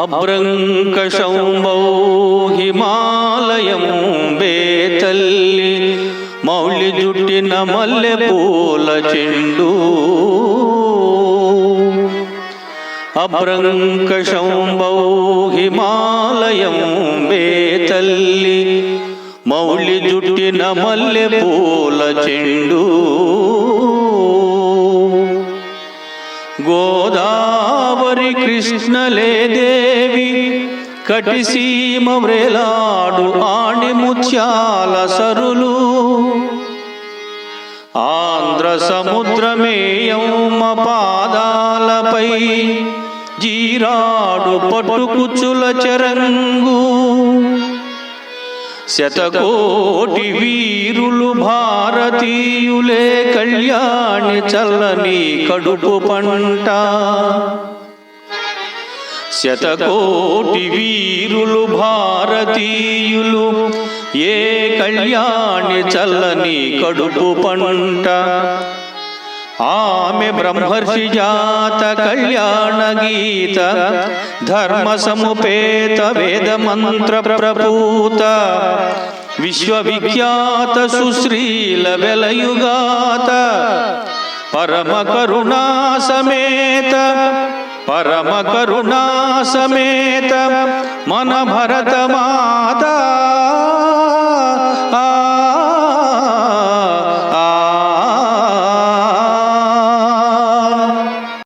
అభ్రంకశంభౌ హిమాలయం బేతల్లి మౌళి జుట్టిన మల్లె పూల చెండు. అభ్రంకశంభౌ హిమాలయం బేతల్లి మౌళి జుట్టిన మల్లె పూల చెండు. గోదా కృష్ణలే దేవి కటిసీమ వ్రేలాడు ఆణి ముత్యాల సరులు. ఆంధ్ర సముద్రమేయౌమ పాదాలపై జీరాడు పట్టుకుచుల చరంగు. శతకోటి వీరులు భారతీయులే కళ్యాణి చల్లని కడుపు పంట. శతకోటి వీరులు భారతీయులు ఏ కళ్యాణి చల్లని కడుపు పంట. ఆమె బ్రహ్మర్షి జాత కళ్యాణ గీత ధర్మ సముపేత వేద మంత్ర ప్రభూత. విశ్వవిఖ్యాత సుశ్రీల వెలయుగాత పరమ కరుణా సమేత. పరమ కరుణా సమేత మన భరత మాతా